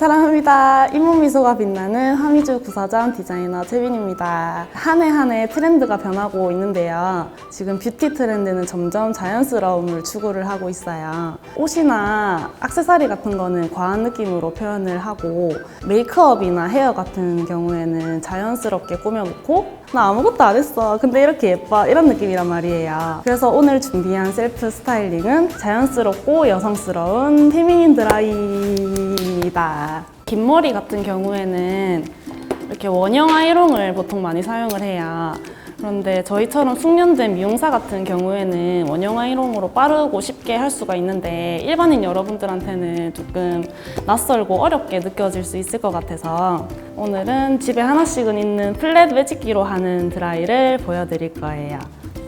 사랑합니다. 잇몸 미소가 빛나는 하미주 구사장 디자이너 채빈입니다. 한 해 한 해 트렌드가 변하고 있는데요. 지금 뷰티 트렌드는 점점 자연스러움을 추구를 하고 있어요. 옷이나 액세서리 같은 거는 과한 느낌으로 표현을 하고 메이크업이나 헤어 같은 경우에는 자연스럽게 꾸며놓고 나 아무것도 안 했어. 근데 이렇게 예뻐. 이런 느낌이란 말이에요. 그래서 오늘 준비한 셀프 스타일링은 자연스럽고 여성스러운 페미닌 드라이 입니다. 긴 머리 같은 경우에는 이렇게 원형 아이롱을 보통 많이 사용을 해요. 그런데 저희처럼 숙련된 미용사 같은 경우에는 원형 아이롱으로 빠르고 쉽게 할 수가 있는데 일반인 여러분들한테는 조금 낯설고 어렵게 느껴질 수 있을 것 같아서 오늘은 집에 하나씩은 있는 플랫 외직기로 하는 드라이를 보여드릴 거예요.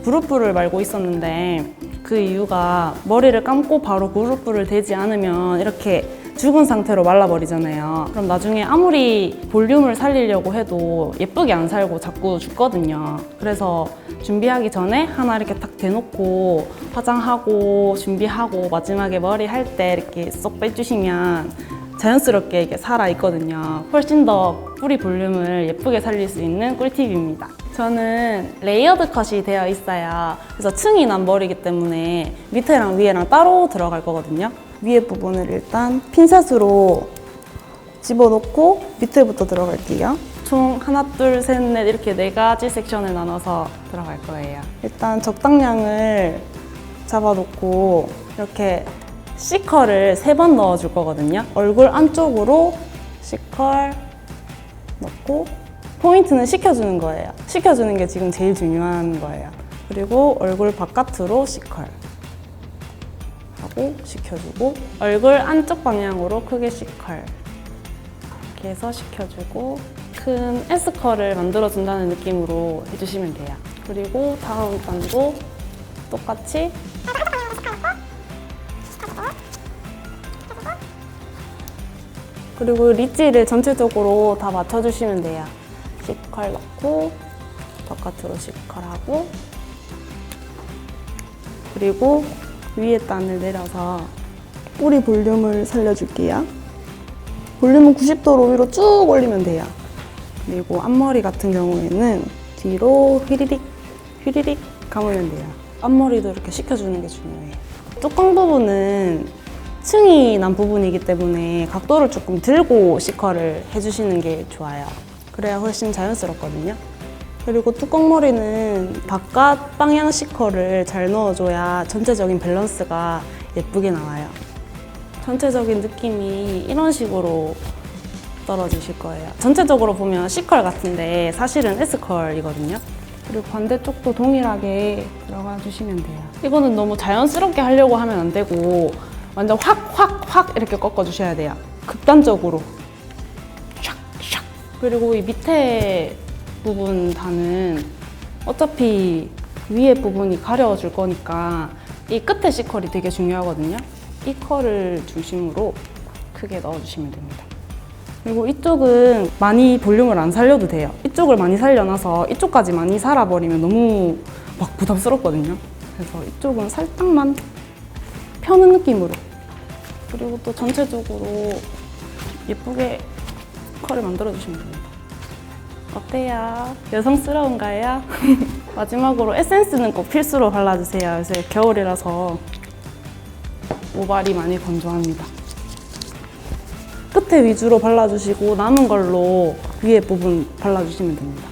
그루프를 말고 있었는데 그 이유가 머리를 감고 바로 그루프를 대지 않으면 이렇게 죽은 상태로 말라버리잖아요. 그럼 나중에 아무리 볼륨을 살리려고 해도 예쁘게 안 살고 자꾸 죽거든요. 그래서 준비하기 전에 하나 이렇게 탁 대놓고 화장하고 준비하고 마지막에 머리 할 때 이렇게 쏙 빼주시면 자연스럽게 이게 살아 있거든요. 훨씬 더 뿌리 볼륨을 예쁘게 살릴 수 있는 꿀팁입니다. 저는 레이어드 컷이 되어 있어요. 그래서 층이 난 머리이기 때문에 밑에랑 위에랑 따로 들어갈 거거든요. 위에 부분을 일단 핀셋으로 집어넣고 밑에부터 들어갈게요. 총 하나, 둘, 셋, 넷 이렇게 네 가지 섹션을 나눠서 들어갈 거예요. 일단 적당량을 잡아놓고 이렇게 C컬을 세 번 넣어줄 거거든요. 얼굴 안쪽으로 C컬 넣고 포인트는 식혀주는 거예요. 식혀주는 게 지금 제일 중요한 거예요. 그리고 얼굴 바깥으로 C컬 하고 식혀주고 얼굴 안쪽 방향으로 크게 C컬 이렇게 해서 식혀주고 큰 S컬을 만들어준다는 느낌으로 해주시면 돼요. 그리고 다음 단도 똑같이 그리고 리지를 전체적으로 다 맞춰주시면 돼요. C컬 넣고 바깥으로 C컬하고 그리고 위에 단을 내려서 뿌리 볼륨을 살려줄게요. 볼륨은 90도로 위로 쭉 올리면 돼요. 그리고 앞머리 같은 경우에는 뒤로 휘리릭 휘리릭 감으면 돼요. 앞머리도 이렇게 식혀주는 게 중요해요. 뚜껑 부분은 층이 난 부분이기 때문에 각도를 조금 들고 C컬을 해주시는 게 좋아요. 그래야 훨씬 자연스럽거든요. 그리고 뚜껑머리는 바깥 방향 C컬을 잘 넣어줘야 전체적인 밸런스가 예쁘게 나와요. 전체적인 느낌이 이런 식으로 떨어지실 거예요. 전체적으로 보면 C컬 같은데 사실은 S컬이거든요. 그리고 반대쪽도 동일하게 들어가 주시면 돼요. 이거는 너무 자연스럽게 하려고 하면 안 되고 완전 확, 확, 확 이렇게 꺾어 주셔야 돼요. 극단적으로. 샥, 샥. 그리고 이 밑에 부분 단은 어차피 위에 부분이 가려질 거니까 이 끝에 C컬이 되게 중요하거든요. 이 컬을 중심으로 크게 넣어주시면 됩니다. 그리고 이쪽은 많이 볼륨을 안 살려도 돼요. 이쪽을 많이 살려놔서 이쪽까지 많이 살아버리면 너무 막 부담스럽거든요. 그래서 이쪽은 살짝만 펴는 느낌으로. 그리고 또 전체적으로 예쁘게 컬을 만들어주시면 됩니다. 어때요? 여성스러운가요? 마지막으로 에센스는 꼭 필수로 발라주세요. 요새 겨울이라서 모발이 많이 건조합니다. 끝에 위주로 발라주시고 남은 걸로 위에 부분 발라주시면 됩니다.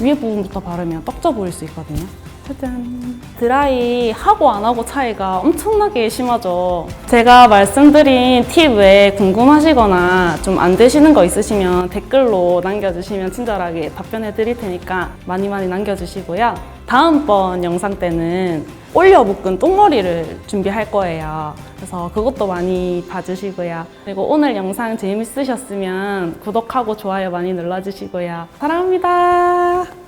위에 부분부터 바르면 떡져 보일 수 있거든요. 짜잔. 드라이 하고 안 하고 차이가 엄청나게 심하죠. 제가 말씀드린 팁 외에 궁금하시거나 좀 안 되시는 거 있으시면 댓글로 남겨주시면 친절하게 답변해 드릴 테니까 많이 많이 남겨주시고요. 다음번 영상 때는 올려 묶은 똥머리를 준비할 거예요. 그래서 그것도 많이 봐주시고요. 그리고 오늘 영상 재밌으셨으면 구독하고 좋아요 많이 눌러주시고요. 사랑합니다.